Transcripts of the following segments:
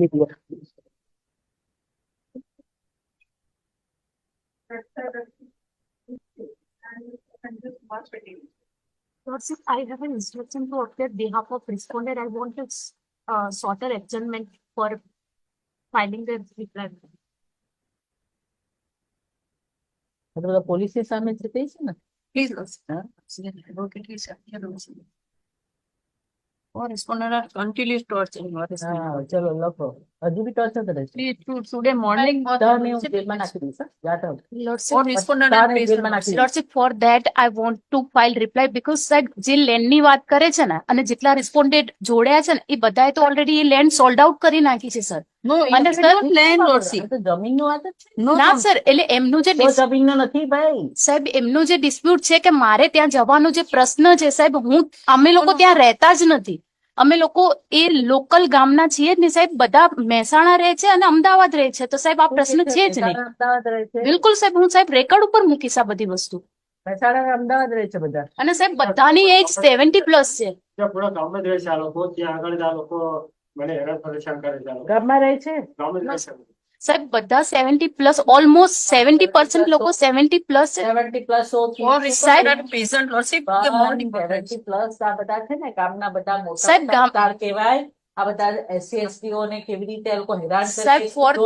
લીધી Lordship, I have an instruction to appear behalf of respondent. I want to uh, sort a adjournment for filing the reply. આ તો બધા પોલીસની સામે છે તે છે ને Please, Lordship. Torturing or હા ચલો લખો. હજુ બી ટોર્ચર કરે છે. Please, to- today morning. was તને હું Lordship, જેલમાં નાખી દઈશ હા? યાદ રાખ. Lordship, Or respondent are તારે placed જેલમાં on નાખી દઈશ. Lordship, for that I want to file reply because સાહેબ જે લેન્ડની વાત કરે છે ને અને જેટલા રિસ્પોન્ડેડ જોડ્યા છે ને એ બધાએ તો ઓલરેડી એ લેન્ડ સોલ્ડ આઉટ કરી નાખી છે સર એટલે એમનું જે તો નથી ભાઈ. સાહેબ એમનું જે ડિસ્પ્યુટ છે કે મારે ત્યાં જવાનો જે પ્રશ્ન છે સાહેબ હું અમે લોકો ત્યાં રહેતા જ નથી. અમે લોકો એ લોકલ ગામના છીએ જ નહીં સાહેબ બધા મહેસાણા રહે છે અને અમદાવાદ રહે છે. તો સાહેબ આ પ્રશ્ન છે જ નહીં. બિલકુલ સાહેબ હું સાહેબ રેકોર્ડ ઉપર મૂકીશ આ બધી વસ્તુ. મહેસાણા અમદાવાદ રહે છે બધા. અને સાહેબ બધાની એજ સેવન્ટી પ્લસ છે. પૂરા ગામમાં જ રહે છે આ લોકો ત્યાં આગળ આ લોકો મને હેરાન પરેશાન કરે છે ગામમાં રહે છે? ગામમાં રહે છે સાહેબ બધા seventy plus almost seventy percent લોકો સેવન્ટી પ્લસ છે seventy plus Or respondent are present, Lordship. The morning. Seventy plus આ બધા છે ને ગામના બધા મોટા સાહેબ, ગામ- વિસ્તાર કહેવાય આ બધા એસસી એસટી ને કેવી રીતે એ લોકો હેરાન કરે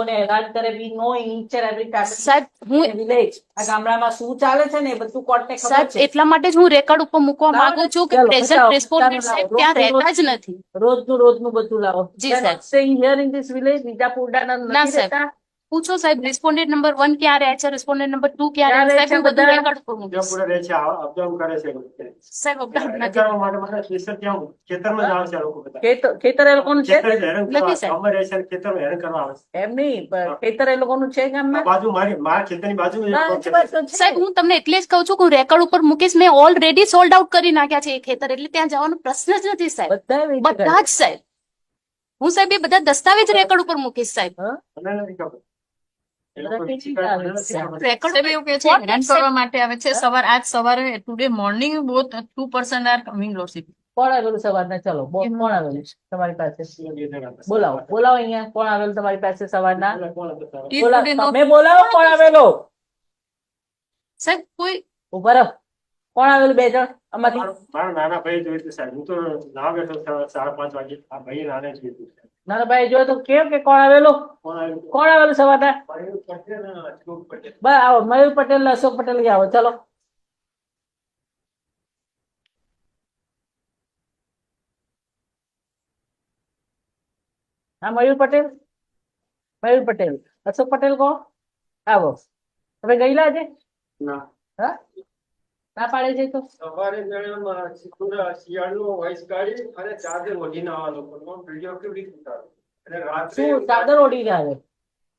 ને હેરાન કરે વી નો ઇન્ચ એવરી સાહેબ હું વિલેજ આ ગામડામાં શું ચાલે છે ને એ બધું કોર્ટને ખબર સાહેબ છે એટલા માટે જ હું રેકોર્ડ ઉપર મૂકવા માંગુ ને. છું કે પ્રેઝન્ટ. રિસ્પોન્ડન્ટ સાહેબ ત્યાં રહેતા જ નથી રોજનું રોજનું બધું લાવો જી, સાહેબ. Say here in this village વિજાપુરડાના ના, નથી રહેતા પૂછો સાહેબ રિસ્પોન્ડન્ટ નંબર વન ક્યાં રહે છે? રિસ્પોન્ડન્ટ નંબર ટુ ક્યાં રહે? છે સાહેબ હું બધું? રેકોર્ડ પૂરા રહે છે અપડાઉન કરે છે સાહેબ અપડાઉન નથી. કરવા માટે મને સ્પેશિયલ ત્યાં ખેતરમાં જ આવે છે લોકો બધા. ખેતર ખેતર એ લોકોનું છે? ખેતર નથી, સાહેબ. અમે રહે છે ખેતર હેરાન કરવા આવે છે. એમ નહીં ખેતર એ લોકોનું છે ગામમાં? બાજુ મારી મારા ખેતરની બાજુ. સાહેબ હું તમને એટલે જ કહું છું કે હું રેકોર્ડ ઉપર મૂકીશ મેં ઓલરેડી સોલ્ડ આઉટ કરી નાખ્યા છે એ ખેતર એટલે ત્યાં જવાનો પ્રશ્ન જ નથી સાહેબ. બધા જ સાહેબ. હું સાહેબ એ બધા દસ્તાવેજ રેકોર્ડ ઉપર મૂકીશ સાહેબ. રેકોર્ડ એવું કે છે? હેરાન કરવા માટે આવે છે. સવાર આજ સવારે today morning both two person are coming lordship કોણ આવેલું સવારના? ચલો. કોણ આવેલું તમારી પાસે? બોલાવો. બોલાવો અહીંયા. કોણ આવેલું તમારી પાસે સવારના? બોલાવો તમે બોલાવો કોણ આવેલો? સાહેબ કોઈ ઊભા રહો. કોણ આવેલું બે જણ? આમાંથી મારો મારો નાના ભાઈ જોયું સાહેબ. હું તો ના બેઠો સાડા પાંચ વાગે. આ ભાઈ નાને જોયું હતું જોયો તો કેમ કે કોણ આવેલું? કોણ આવેલું પટેલ. બસ આવો મયુર પટેલ અશોક પટેલ આવો ચલો. હા મયુર પટેલ? મયુર પટેલ. અશોક પટેલ કોણ આવો. તમે ગયેલા આજે? હા? ના પાડે છે તો? સવારે શિયાળનો વોઇસ કાઢી અને ચાદર ઓઢીને આવા લોકોનો વીડિયો કેવી અને રાત્રે શું ચાદર ઓઢીને આવે?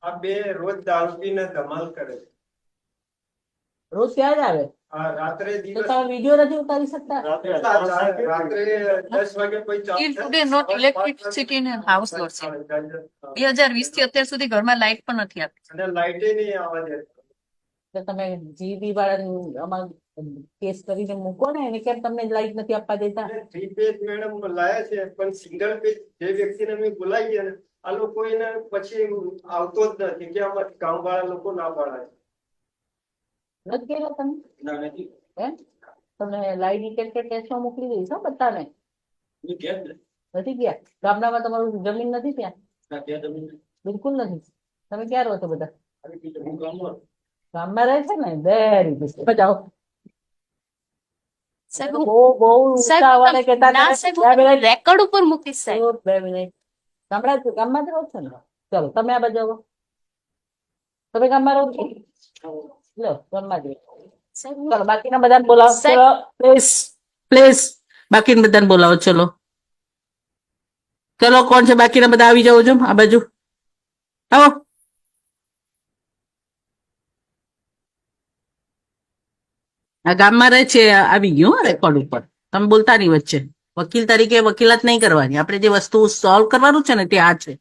આ બે રોજ દારૂ પીને ધમાલ કરે રોજ ત્યાં જ આવે? રાત્રે દિવસ તમે વીડિયો નથી ઉતારી શકતા? રાત્રે રાત્રે 10 વાગે કોઈ ચા- Till today not electricity in a house, Lordship. બે હજાર વીસથી અત્યાર સુધી ઘરમાં લાઇટ પણ નથી આવતી અને લાઇટે નહીં આવવા દે. તો તમે જીબી વાળા આમાં કેસ કરીને મૂકો ને એને કેમ તમને લાઈટ નથી આપવા દેતા? થ્રી પેજ મેડમ લાયા છે પણ સિંગલ પેજ જે વ્યક્તિને અમે બોલાવીએ ને આ લોકો એને પછી આવતો જ નથી કે આમાંથી ગામ વાળા લોકો ના પાડાય નથી કહેલા તમે? ના નથી. એમ? તમને લાઈટ ડિટેક્ટર ટેસ્ટમાં મોકલી દઈશ હો બધાને. મેં? નથી ગયા? ગામડામાં તમારું જમીન નથી ત્યાં? બિલકુલ નથી. તમે ક્યાં રહો છો બધા? ગામમાં છે ને? વેરી ગુડ બજાવો બહુ બહુ ઉતાવળે મિનિટ, રેકોર્ડ ઉપર મૂકીશ સાહેબ. બે મિનિટ. ગામડા ગામમાં જ રહો છો ને? ચલો તમે આ બજાવો તમે ગામમાં રહો છો? લો ગામમાં જ ચલો બાકીના બધાને બોલાવો. ચલો પ્લીઝ પ્લીઝ બાકીના બધાને બોલાવો ચલો. ચલો કોણ છે? બાકીના બધા આવી જાઓ છો આ બાજુ. આવો. આ ગામમાં રહે છે આવી ગયું રેકોર્ડ ઉપર? તમે બોલતા નહીં વચ્ચે. વકીલ તરીકે વકીલાત નહીં કરવાની. આપણે જે વસ્તુ સોલ્વ કરવાનું છે ને તે આ છે.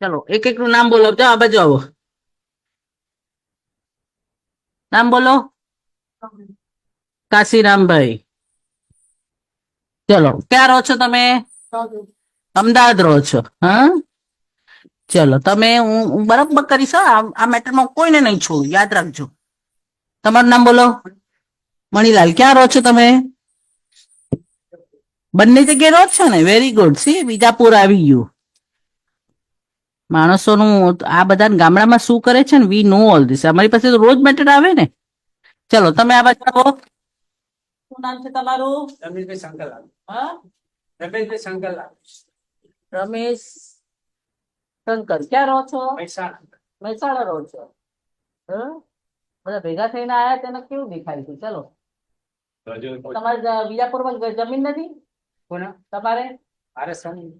ચલો એક એક નું નામ બોલો. તો આ બાજુ આવો. નામ બોલો. કાશીરામભાઈ. ચલો ક્યાં રહો છો તમે? અમદાવાદ રહો છો. હા? ચલો તમે હું બરાબર કરીશ. આ આ મેટરમાં કોઈને નહીં છોડું યાદ રાખજો. તમારું નામ બોલો. મણીલાલ ક્યાં રહો છો તમે? બંને જગ્યાએ રહો છો ને? વેરી ગુડ સી વિજાપુર આવી ગયું. માણસોનું આ બધા ગામડામાં શું કરે છે ને? વી નો ઓલ ધીસ અમારી પાસે તો રોજ મેટર આવે ને. ચલો તમે આ બાજુ આવો. શું નામ છે તમારું? રમેશભાઈ શંકરલાલ હા? રમેશભાઈ શંકરલાલ રમેશ શંકર ક્યાં રહો છો? મહેસાણા. મહેસાણા રહો છો. બધા ભેગા થઈને આયા તેને કેવું દેખાય છે? ચલો. તમારે વિજાપુર વિજાપુરમાં જમીન નથી? કોના? તમારે?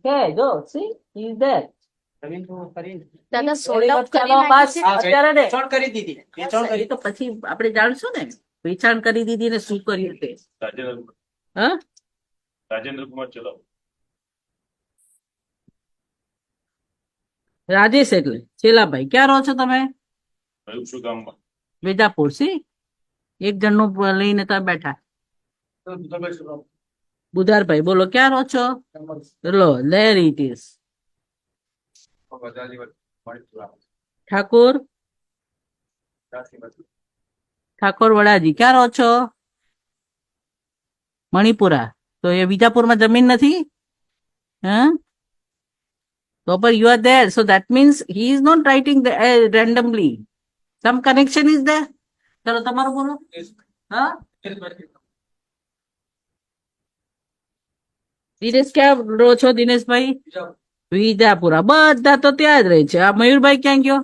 છે જો સી ઇઝ તો પછી આપણે જાણશું ને. વેચાણ કરી દીધી ને શું કર્યું તે? રાજેન્દ્ર રાજેન્દ્ર કુમાર ચલાવ. રાજેશ એટલે. ચેલાભાઈ ક્યાં રહો છો તમે? વિજાપુર સી? એક જણનું લઈને તમે બેઠા. બુધારભાઈ બોલો ક્યાં રહો છો? લો લેર ઇટ ઇઝ ઠાકોર? ઠાકોર વડાજી ક્યાં રહો છો? મણિપુરા. તો એ વિજાપુરમાં જમીન નથી? હા? તો પર you are there. So that means he is not writing the, uh, randomly. Some connection is there. ચલો તમારું બોલો હા દિનેશ ક્યાં રહો છો દિનેશભાઈ વિજાપુરા બધા તો ત્યાં જ રહે છે આ મયુરભાઈ ક્યાં ગયો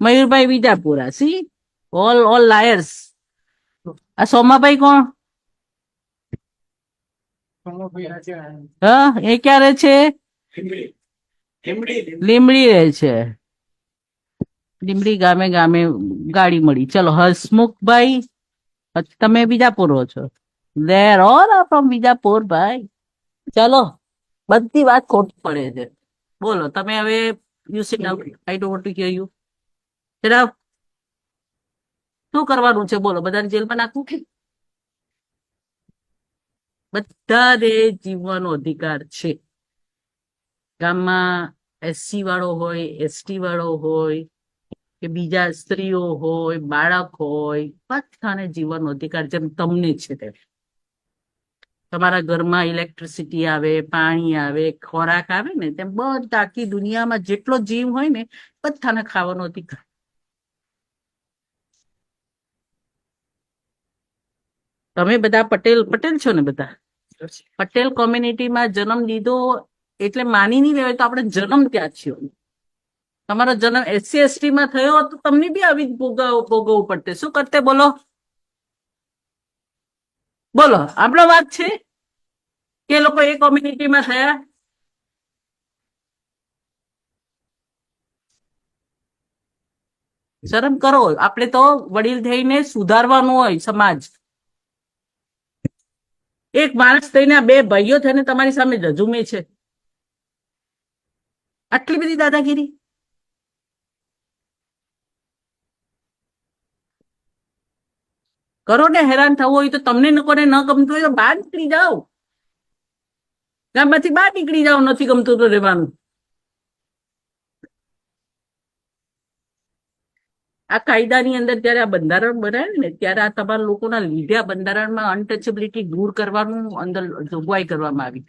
Mayurbhai Vijapura see all all lawyers આ સોમાભાઈ કોણ હા એ ક્યાં રહે છે લીમડી રહે છે. લીમડી ગામે ગામે ગાડી મળી. ચલો, હસમુખભાઈ તમે બીજાપુર રહો છો. They're all are from Bijapur, ભાઈ. ચલો, બધી વાત ખોટી પડે છે. બોલો, તમે હવે you sit I don't to hear you sit શું કરવાનું છે? બોલો, બધાને જેલમાં નાખવું કે? બધાને જીવવાનો અધિકાર છે. ગામમાં એસસી વાળો હોય એસટી વાળો હોય કે બીજા સ્ત્રીઓ હોય બાળક હોય બધાને જીવન અધિકાર જેમ તમને છે તેમ. તમારા ઘરમાં ઇલેક્ટ્રિસિટી આવે પાણી આવે ખોરાક આવે ને તેમ બધા આખી દુનિયામાં જેટલો જીવ હોય ને બધાને ખાવાનો અધિકાર. તમે બધા પટેલ પટેલ છો ને બધા? પટેલ કોમ્યુનિટીમાં જન્મ લીધો એટલે માની નહીં લેવાય તો આપણે જન્મ ત્યાં છીએ તમારો જન્મ એસસી એસટી માં થયો તો તમને બી આવી ભોગવ- ભોગવવું પડતે શું કરતે બોલો? બોલો. આપણો વાત છે કે લોકો એ કોમ્યુનિટીમાં થયા? શરમ કરો. આપણે તો વડીલ થઈને સુધારવાનું હોય સમાજ. એક માણસ થઈને બે ભાઈઓ થઈને તમારી સામે જજુમે છે. આટલી બધી દાદાગીરી? કરો ને હેરાન થવું હોય તો તમને લોકોને ન ગમતું હોય તો બહાર નીકળી જાઓ. ગામમાંથી બહાર નીકળી જાઓ, નથી ગમતું તો રહેવાનું. આ કાયદાની અંદર જયારે આ બંધારણ બનાવ્યું ને, ત્યારે આ તમારા લોકોના લીધે આ બંધારણમાં અનટચેબિલિટી દૂર કરવાનું અંદર જોગવાઈ કરવામાં આવી.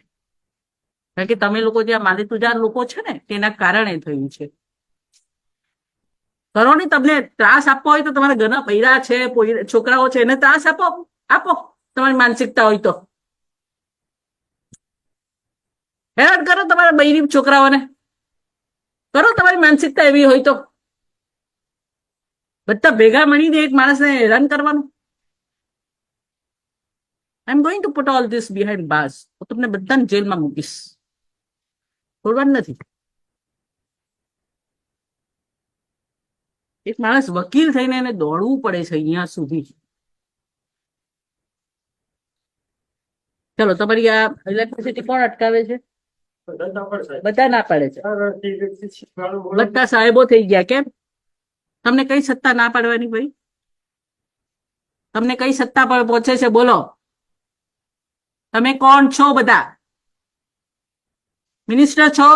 કારણ કે તમે લોકો જે માલિતુજાર લોકો છે ને, તેના કારણે થયું છે. કરો ને તમને ત્રાસ આપવો હોય તો તમારા ઘરના પૈરા છે છોકરાઓ છે, એને ત્રાસ આપો આપો. તમારી માનસિકતા હોય તો. હેરાન કરો તમારા બૈરી છોકરાઓને. કરો તમારી માનસિકતા એવી હોય તો. બધા ભેગા મળીને એક માણસને હેરાન કરવાનું. I am going to put all this behind bars. હું તમને બધાને જેલમાં મૂકીશ. છોડવાનું નથી. એક માણસ વકીલ થઈને એને દોડવું પડે છે અહીંયા સુધી. ચલો, તમારી આ ઇલેક્ટ્રિસિટી કોણ અટકાવે છે? બધા ના પાડે છે. બધા સાહેબો થઈ ગયા કેમ? તમને કઈ સત્તા ના પાડવાની ભાઈ? તમને કઈ સત્તા પર પહોંચે છે? બોલો. તમે કોણ છો બધા? મિનિસ્ટર છો?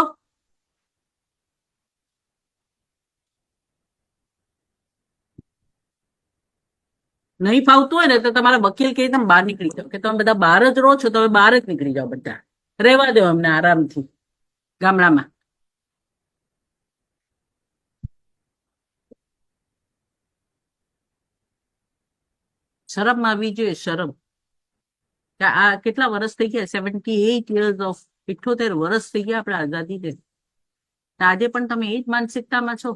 નહીં ફાવતું હોય ને તો તમારા વકીલ કહે તમે બહાર નીકળી જાઓ. કે તમે બધા બહાર જ રહો છો, તમે બહાર જ નીકળી જાઓ બધા. રહેવા દો અમને આરામથી, ગામડામાં. શરમ આવી જોઈએ, શરમ. કે આ કેટલા વર્ષ થઈ ગયા? સેવન્ટી એટ યર્સ ઓફ ઇઠ્ઠોતેર વર્ષ થઈ ગયા આપણે આઝાદી ને આજે પણ તમે એ જ માનસિકતામાં છો?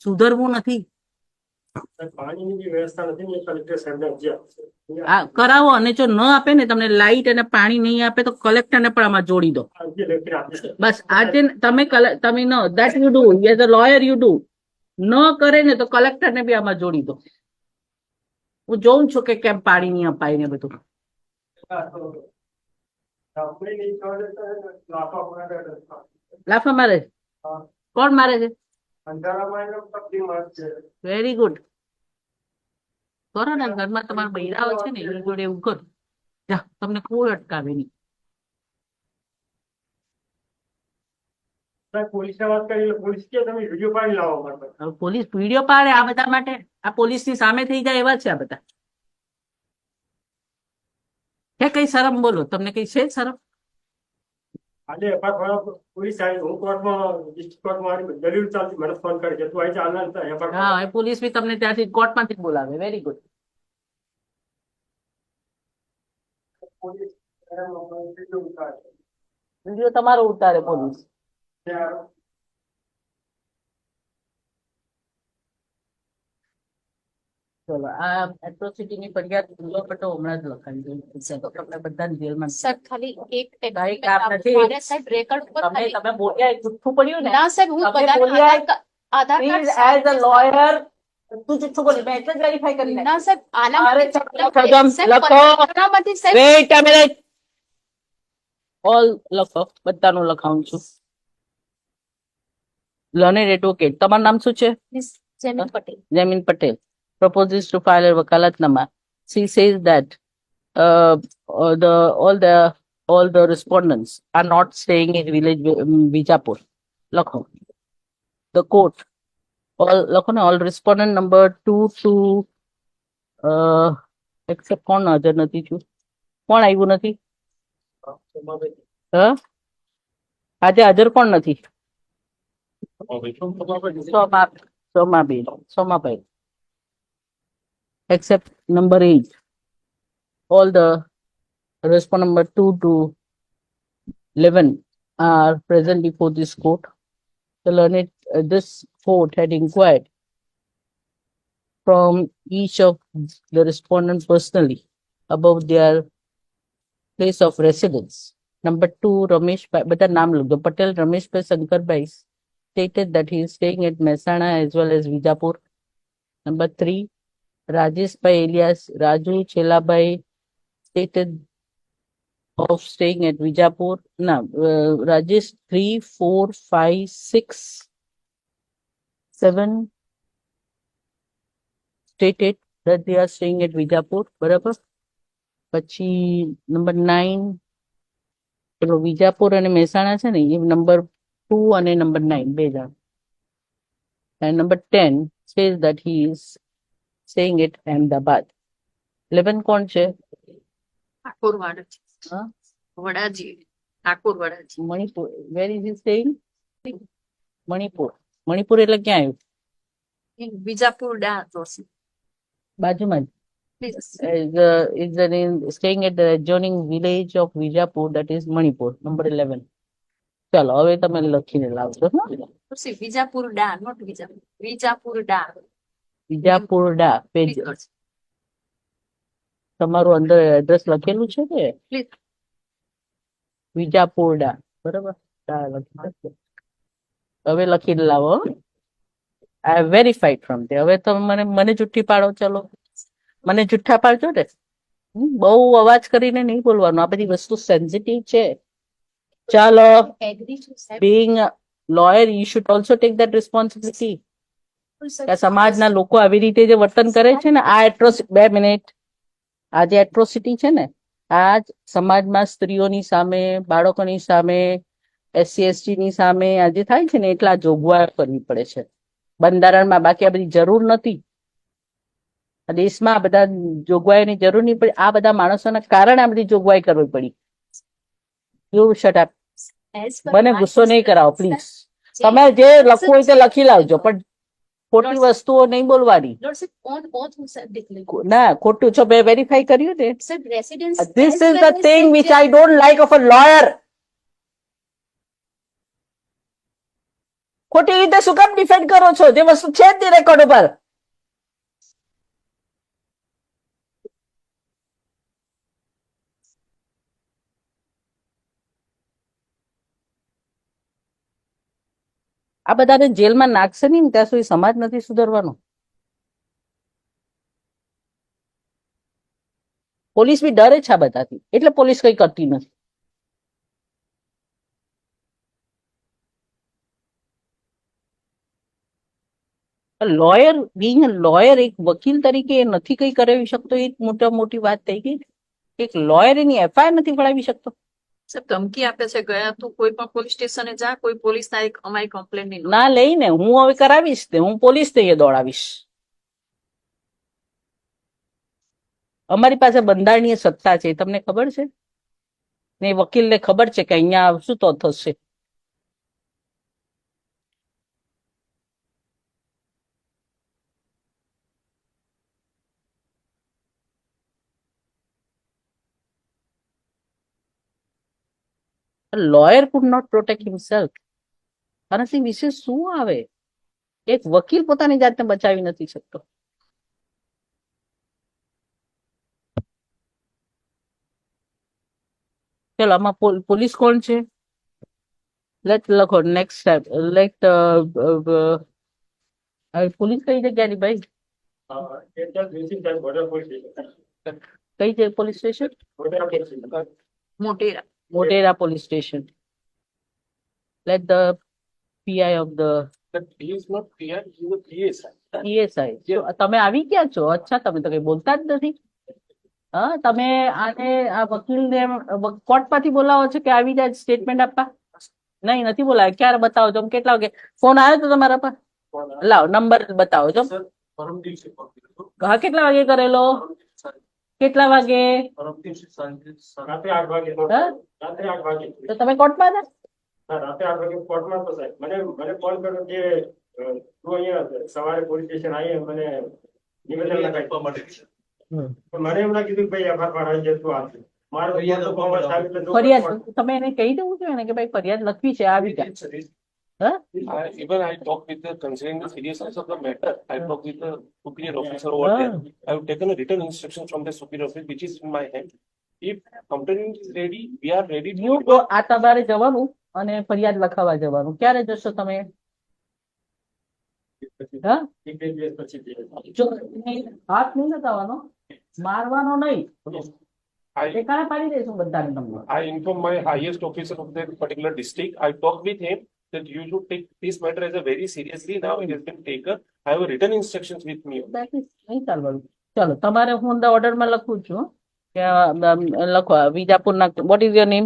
સુધરવું નથી. કરાવો અને જો ન આપે ને તમને લાઈટ અને પાણી નહીં આપે તો કલેક્ટરને પણ આમાં જોડી દો. બસ આજે તમે તમે ન that you do as a lawyer you do. ન કરે ને તો કલેક્ટરને બી આમાં જોડી દો. હું જોઉં છું કે કેમ પાણી નહીં અપાય ને બધું આપણે નહીં ખબર તો લાફા મારે. કોણ મારે છે? વેરી ગુડ કરો ને ઘરમાં તમારા બૈરાઓ છે ને એની જોડે એવું કરો જા તમને કોઈ અટકાવે નહીં. વાત કરી પોલીસ કે તમે વીડિયો પાડી લાવો અમારા પાસે. હવે પોલીસ વીડિયો પાડે આ બધા માટે? આ પોલીસની સામે થઈ જાય એવા છે આ બધા? હે કઈ શરમ બોલો? તમને કઈ છે શરમ? આજે પોલીસ આવી હું કોર્ટમાં ડિસ્ટ્રિક્ટ કોર્ટમાં મારી દલીલ ચાલતી મને ફોન કરે છે. તું આનંદ એફઆર હા પોલીસ બી તમને ત્યાંથી કોર્ટમાંથી જ બોલાવે. વેરી ગુડ વીડિયો તમારો ઉતારે પોલીસ. ચલો. આ એટ્રોસિટી ફરિયાદ ગુનો પટ્ટો હમણાં જ લખાવી દઉં તો તમને બધાને જેલમાં સાહેબ ખાલી એક એક નથી. સાહેબ રેકર્ડ ઉપર તમે તમે બોલ્યા જુઠ્ઠું પડ્યું ને? ના સાહેબ હું તમે Aadhaar card as a lawyer તું જુઠ્ઠું બોલી. મેં એટલે જ વેરીફાઈ કરી ના સાહેબ આના અરે લખો, જમ, સાહેબ, લખો. પત્રકામાંથી સાહેબ. વેઇટ અ મિનિટ ઓલ લખો. બધાનું લખાવું છું. લર્નેડ એડવોકેટ તમારું નામ શું છે? જેમિન પટેલ. જમીન Patel proposes to file a wakalatnama. She says that uh, uh, the all the all the respondents are not staying in village Vi- um, Vijapur. Lakho. The court. All lakho na all respondent number two to uh, except કોણ હાજર નથી છું કોણ આવ્યું નથી હ આજે હાજર કોણ નથી સોમા Somaben Somabhai except number 8. All the respondent number 2 to 11 are present before this court. The learned, uh, this court had inquired from each of the respondents personally about their place of residence. Number two, Ramesh Bata Namlug, Patel Ramesh Bhai Shankar Bhai stated that he is staying at Mehsana as well as Vijapur. Number three, Rajesh Bhai alias Raju Chelabai stated of staying at Vijapur. No, uh, Rajesh three, four, five, six, seven stated that they are staying at Vijapur. બરાબર પછી number nine પેલો વિજાપુર અને મહેસાણા છે ને એ number two અને number nine બે જણ and number 10 says that he is staying at Ahmedabad. 11 કોણ છે ઠાકોર વાડાજી હા? Vadaji Thakor Vadaji Manipur where is he staying Manipur Manipur એટલે ક્યાં આવ્યું વિજાપુર ડા જોશી બાજુમાં Please. જ is an in staying at the adjoining village of Vijapur that is Manipur number 11 ચાલો હવે તમે લખીને લાવજો હો. જોશી વિજાપુર ડા નોટ વિજાપુર વિજાપુર ડા વિજાપુર ડા પેજ તમારું અંદર એડ્રેસ લખેલું છે કે? વિજાપુરડા બરાબર? હવે લખી લાવો આઈ વેરીફાઈડ ફ્રોમ તે હવે તમે મને મને જુઠ્ઠી પાડો ચલો. મને જુઠ્ઠા પાડજો ને. બહુ અવાજ કરીને નહીં બોલવાનું. આ બધી વસ્તુ સેન્સિટિવ છે. ચાલો. Agree lawyer you should a take you should કે સમાજના લોકો આવી રીતે જે વર્તન કરે છે ને આ એટ્રોસિટી બે મિનિટ. આ જે એટ્રોસિટી છે ને આ સમાજમાં સ્ત્રીઓની સામે બાળકોની સામે એસસી ની સામે આ જે થાય છે ને એટલા જોગવાઈ કરવી પડે છે. બંધારણમાં બાકી આ બધી જરૂર નથી. દેશમાં આ બધા જોગવાઈની જરૂર નહીં પડી. આ બધા માણસોના કારણે આ બધી જોગવાઈ કરવી પડી. યુ શટ અપ મને ગુસ્સો નહીં કરાવો પ્લીઝ તમે જે લખવું હોય તે લખી લાવજો પણ ખોટી વસ્તુઓ નહીં બોલવાની. ના ખોટું છો મેં વેરીફાઈ કર્યું ને as thing the which judge- I don't like of a lawyer. ખોટી રીતે શું કામ ડિફેન્ડ કરો છો જે વસ્તુ છે જ રેકોર્ડ ઉપર આ બધાને જેલમાં નાખશે નહીં ત્યાં સુધી સમાજ નથી સુધરવાનો. પોલીસ બી ડરે છે આ બધાથી. એટલે પોલીસ કઈ કરતી નથી. લોયર બિંગ લોયર એક વકીલ તરીકે નથી કઈ કરાવી શકતો. એ મોટા મોટી વાત થઈ ગઈ એક લોયર એની એફઆઈઆર નથી ફળાવી શકતો. ધમકી આપે છે, ગયા તું કોઈ પણ પોલીસ સ્ટેશને જા, કોઈ પોલીસ ના એક અમારી કમ્પ્લેન નહીં ના, લઈને હું હવે કરાવીશ તે, હું પોલીસ ને દોડાવીશ. અમારી પાસે બંધારણીય સત્તા છે તમને ખબર છે? ને વકીલને ખબર છે કે અહીંયા શું તો થશે lawyer could not protect himself આનાથી વિશેષ શું આવે? એક વકીલ પોતાની જાતને બચાવી નથી શકતો. ચલો આમાં પોલીસ કોણ છે? લેટ લખો નેક્સ્ટ લેટ પોલીસ કઈ જગ્યાની ભાઈ? કઈ છે police station. Motera. Motera police station let the PI of the But he is not PR, he is a PSI. PSI તમે આવી ક્યાં છો? અચ્છા તમે તો કઈ બોલતા જ નથી. હા તમે આને આ વકીલને કોર્ટમાંથી બોલાવો છો કે આવી જાય સ્ટેટમેન્ટ આપવા? નહીં નથી બોલાવ્યા ક્યારે બતાવો છો? કેટલા વાગે? ફોન આવ્યો તો તમારા પર? લાવો નંબર બતાવો છો. હા કેટલા વાગે કરેલો? કેટલા વાગે? રાતે તો તમે કોર્ટમાં હતા? રાતે આઠ વાગે કોર્ટમાં તો સાહેબ. મને મને કોલ કર્યો કે તું અહીંયા સવારે પોલીસ સ્ટેશન આવી મને નિવેદન લખાય માટે મને એમ ના કીધું કે ભાઈ એફઆર ફાડાવી જતું મારો ફરિયાદ આવી ફરિયાદ તમે એને કહી દેવું જોઈએ ને કે ભાઈ ફરિયાદ લખવી છે આવી it- Huh? I- Even I talked with the, considering the seriousness of the matter, I talked with the superior officer over there. I have taken a written instruction from the superior officer, which is in my hand. If complaint is ready, we are ready. You go, આ તમારે જવાનું અને ફરિયાદ લખાવા જવાનું ક્યારે જશો તમે હાથ નહીં લગાવવાનો મારવાનો નહીં I, I informed my highest officer of that particular district. I talked with him that you should take this matter as a very seriously. Now it has been taken. I have written instructions with me. That is નહીં ચાલવાનું ચલો તમારે હું the ઓર્ડરમાં લખું છું કે અ, અમ, લખો વિજાપુરના what is your name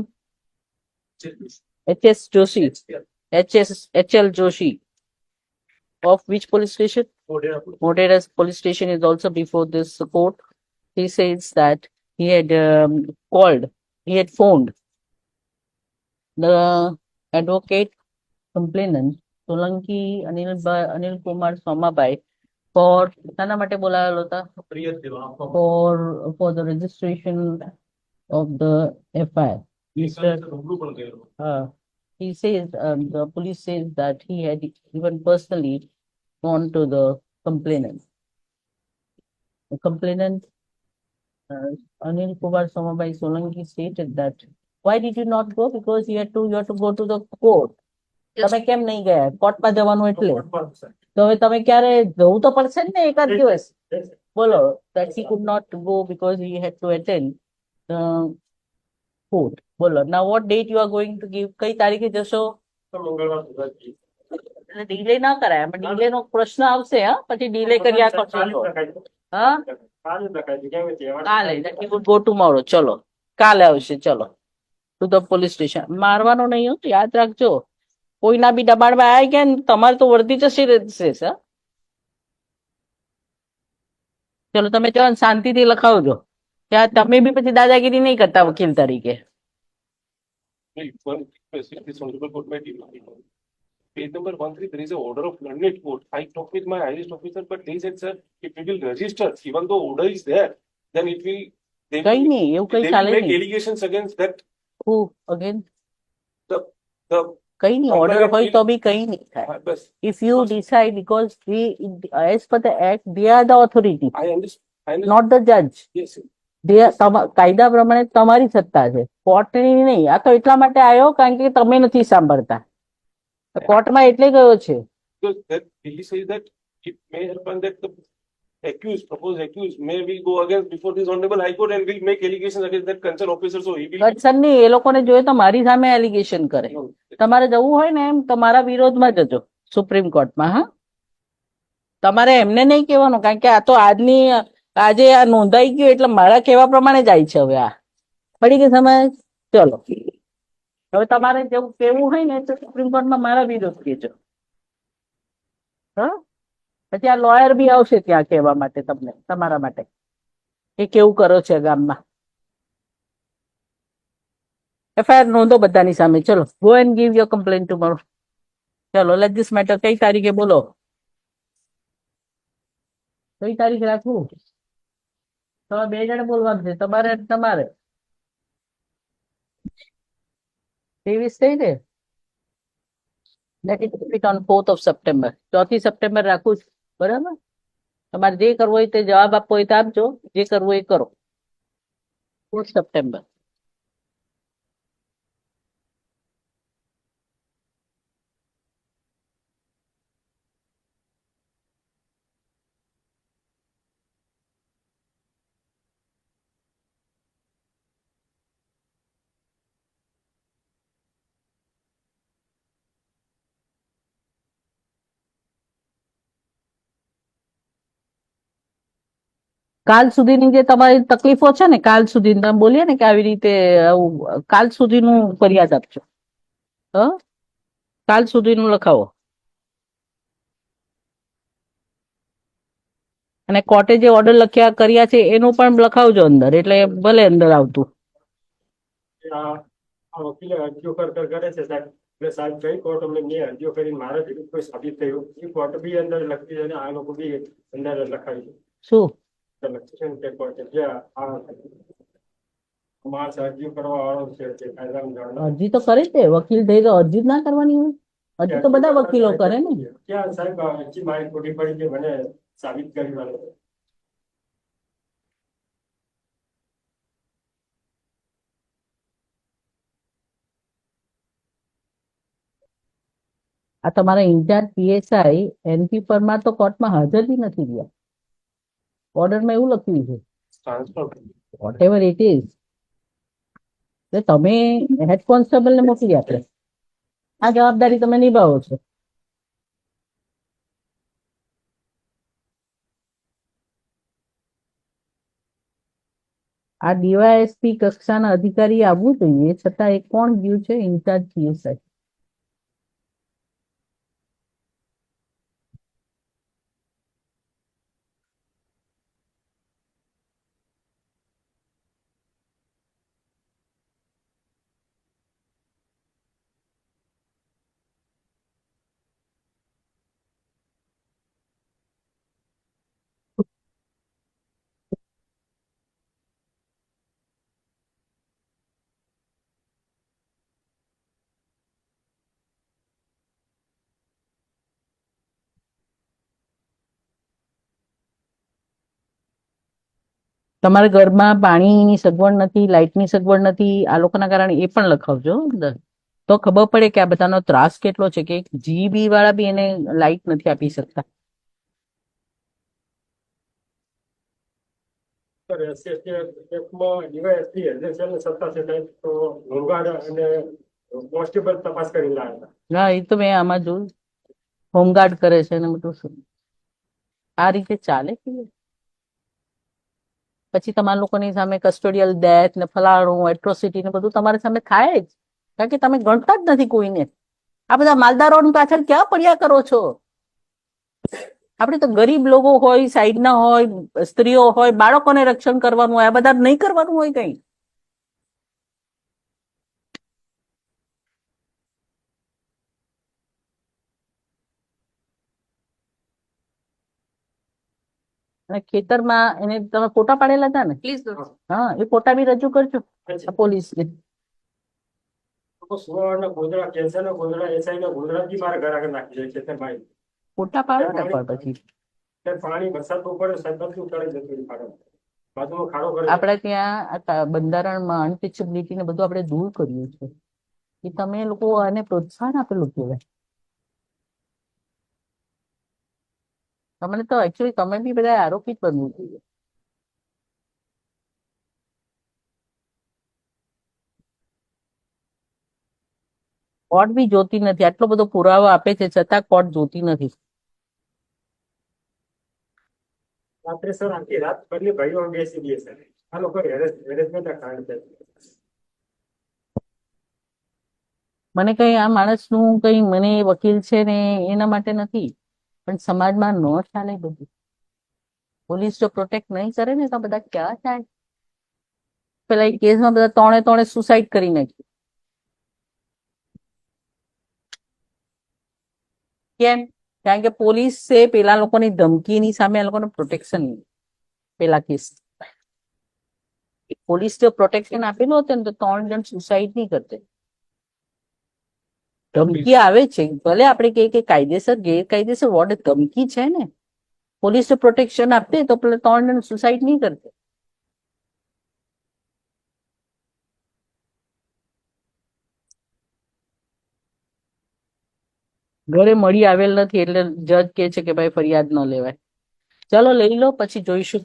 H S Joshi H S H L Joshi of which police station? Modera's police station is also before this court. He says that he had um, called, he had phoned the advocate complainant Solanki Anil Ba- Anil Kumar Somabai for શાના માટે બોલાવેલો હતા ફરિયાદ દેવા આપવા for for the registration of the FIR. Mr. રૂબરૂ પણ ગયેલો. Uh, he says, um, the police says that he had even personally gone to the complainant. The complainant, uh, Anil Kumar Somabai Solanki stated that, why did you not go? Because you had to, you had to go to the court. તમે કેમ નહીં ગયા? કોર્ટમાં જવાનું એટલે? તો હવે તમે ક્યારે જવું તો પડશે ને એકાદ દિવસ. બોલો that he could not go because he had to attend court બોલો ના what date you are going to give કઈ તારીખે જશો. ડીલે ના કરાય. આમાં ડીલે નો પ્રશ્ન આવશે હા? પછી ડીલે કર્યા કરશો. હા? કાલે દેટ કાલે ગો ટુમોરો ચલો કાલે આવશે ચલો. ટુ ધ પોલીસ સ્ટેશન મારવાનો નહીં હો યાદ રાખજો. કોઈના બી દબાણમાં આવી ગયા ને તમારે તો વર્દી જશે રહેશે સર ચલો તમે ચલો ને શાંતિથી લખાવજો ત્યાં તમે બી પછી દાદાગીરી નહીં કરતા વકીલ તરીકે. Page number one three, there is a order of London court. I talked with my highest officer, but they said, sir, if we will register, even though order is there, then it will. They કઈ will, નહીં એવું they કઈ will ચાલે make નહીં allegations against that, હું again the, કઈ નહીં order હોય તો બી કઈ નહીં થાય uh, they are the authority I understand, I understand, not the judge yes, sir. they are તમા- કાયદા પ્રમાણે તમારી સત્તા છે કોર્ટની નહીં આ તો એટલા માટે આવ્યો કારણ કે તમે નથી સાંભળતા કોર્ટમાં એટલે ગયો છે accused, proposed accused may will go against before this honorable high court and will make allegations against that concerned officer, so he will. કટસનની એ લોકોને જોઈએ તો મારી સામે એલિગેશન કરે તમારે જવું હોય ને એમ તમારા વિરોધમાં જજો સુપ્રીમ કોર્ટમાં હા તમારે એમને નહીં કહેવાનું કારણ કે આ તો આજની આજે આ નોંધાઈ ગયું એટલે મારા કહેવા પ્રમાણે જાય છે હવે આ પડી ગઈ સમજ ચલો હવે તમારે જેવું કેવું હોય ને તો સુપ્રીમ કોર્ટમાં મારા વિરોધ કહેજો હા પછી આ લોયર બી આવશે ત્યાં કહેવા માટે તમને, તમારા માટે. એ કેવું કરો છે ગામમાં? એફઆઈઆર નોંધો બધાની સામે. ચલો go and give your complain tomorrow ચલો લેટ ધીસ મેટર કઈ તારીખે બોલો? કઈ તારીખે રાખવું? તમારે બે જણ બોલવાનું છે, તમારે તમારે. ત્રેવીસ થઈ ને? ઓન ફોર્થ ઓફ સપ્ટેમ્બર ચોથી સપ્ટેમ્બર રાખું છું. બરાબર? તમારે જે કરવું હોય તે જવાબ આપવો હોય તો આપજો. જે કરવું એ કરો. Fourth September. કાલ સુધીની જે તમારી તકલીફો છે ને કાલ સુધી તમે બોલીએ ને કે આવી રીતે કાલ સુધીનું ફરિયાદ આપજો. હ? કાલ સુધીનું લખાવો. અને કોર્ટે જે ઓર્ડર લખ્યા કર્યા છે એનું પણ લખાવજો અંદર એટલે ભલે અંદર આવતું. આ આ વકીલે અરજીઓ કર કર કરે છે સાહેબ. એટલે સાહેબ કઈ કોર્ટ અમને મેં અરજીઓ કરીને મારા વિરુદ્ધ કોઈ સાબિત થયું? એ કોર્ટ બી અંદર લખતી અને આ લોકો બી અંદર લખાય શું? માણસ કરવા વાળો છે તે અરજી તો કરે છે વકીલ થઈ તો અરજી ના કરવાની હોય. હજી તો બધા વકીલો કરે ને. ક્યાં સાહેબ આ મારી ખોટી પડી કે મને સાબિત કરી વાળો. આ તમારા ઇન્ચાર્જ પીએસઆઈ એનપી પરમાર તો કોર્ટમાં હાજર બી નથી રહ્યા ઓર્ડરમાં એવું લખ્યું છે. વોટ એવર ઇટ ઇઝ એટલે તમે હેડ કોન્સ્ટેબલને મોકલી આપે. આ જવાબદારી તમે નિભાવો છો. આ ડીવાયએસપી કક્ષાના અધિકારી આવવું જોઈએ છતાં એ કોણ ગયું છે? ઇન્ચાર્જ પીએસઆઈ તમારા ઘરમાં પાણીની સગવડ નથી લાઇટની સગવડ નથી આ લોકોના કારણે એ પણ લખાવજો તો ખબર પડે કે આ બધાનો ત્રાસ કેટલો છે કે જીબી વાળા બી એને લાઇટ નથી આપી શકતા. હા એ તો મેં આમાં જોયું. હોમગાર્ડ કરે છે ને બધું શું? આ રીતે ચાલે કે પછી તમારા લોકોની સામે કસ્ટોડિયલ ડેથ ને ફલાણું એટ્રોસિટી ને બધું તમારી સામે થાય જ. કારણ કે તમે ગણતા જ નથી કોઈને. આ બધા માલદારોની પાછળ ક્યાં પડ્યા કરો છો? આપણે તો ગરીબ લોકો હોય, સાઈડના હોય, સ્ત્રીઓ હોય, બાળકોને રક્ષણ કરવાનું હોય, આ બધા નહીં કરવાનું હોય કઈ. અને ખેતરમાં એને તમે ફોટા પાડેલા હતા ને? પ્લીઝ હા એ ફોટા બી રજૂ કરજો પોલીસ ને ફોટા પાડો ને પણ પછી પાણી વરસાદ જતું આપણે ત્યાં બંધારણમાં અનટીચેબિલિટી ને બધું આપણે દૂર કર્યું છે. એ તમે લોકો આને પ્રોત્સાહન આપેલું કહેવાય. તમને તો એકચ્યુઅલી તમે બી બધા આરોપી જ બનવું જોઈએ કોર્ટ બી જોતી નથી આટલો બધો પુરાવો આપે છે છતાં કોર્ટ જોતી નથી. રાત્રે સર આખી રાત બદલી ભાઈઓ બેસી દે સર આ લોકો હેરેસ હેરેસમેન્ટ કાંડ છે. મને કઈ આ માણસનું કઈ મને વકીલ છે ને એના માટે નથી? પણ સમાજમાં ન ચાલે બધું. પોલીસ જો પ્રોટેક્ટ નહીં કરે ને તો બધા ક્યાં થાય? પેલા એ કેસમાં બધા ત્રણે ત્રણે સુસાઇડ કરી નાખ્યું. કેમ? કારણ કે પોલીસે પેલા લોકોની ધમકીની સામે આ લોકોને પ્રોટેક્શન પેલા કેસ. પોલીસ જો પ્રોટેક્શન આપેલું હતું ને તો ત્રણ જણ સુસાઇડ નહીં કરતે. ધમકી આવે છે. ભલે આપણે કહીએ કે કાયદેસર, ગેરકાયદેસર વોર્ડ ધમકી છે ને. પોલીસ પ્રોટેક્શન આપતે તો પેલા ત્રણ સુસાઇડ નહીં કરતે. ઘરે મળી આવેલ નથી એટલે જજ કે છે કે ભાઈ ફરિયાદ ન લેવાય. ચલો લઈ લો, પછી જોઈશું.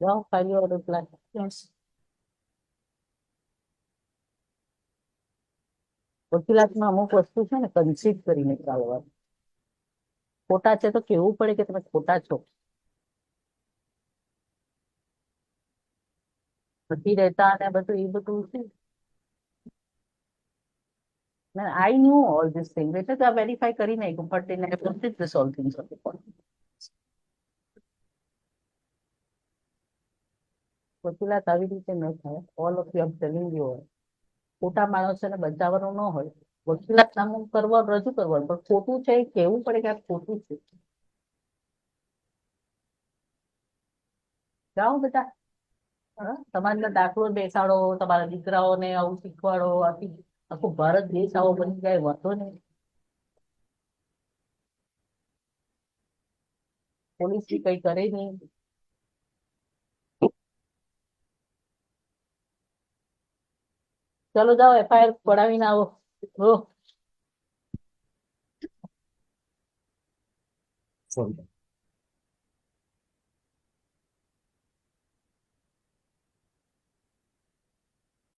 જો જાઓ your reply. Yes. વકીલાતમાં અમુક વસ્તુ છે ને કન્સીડ કરીને ચાલવાનું ખોટા છે તો કેવું પડે કે તમે ખોટા છો નથી રહેતા અને બધું એ બધું છે I knew all this thing એટલે તો આ વેરીફાઈ કરી નાખ્યું but in I this all things વકીલાત આવી રીતે ન થાય. All of you telling you ખોટા માણસોને બચાવવાનું ન હોય. વકીલાત નામું કરવા રજૂ કરવાનું. પણ ખોટું છે એ કહેવું પડે કે આ ખોટું છે. જાઓ બેટા. તમારા દાખલો બેસાડો, તમારા દીકરાઓને આવું શીખવાડો. આખી, આખો ભારત દેશ આવો બની જાય, વાંધો નહીં. પોલીસ કઈ કરે નહીં. ચલો જાઓ એફઆઈઆર પડાવીને આવો હો Sorry.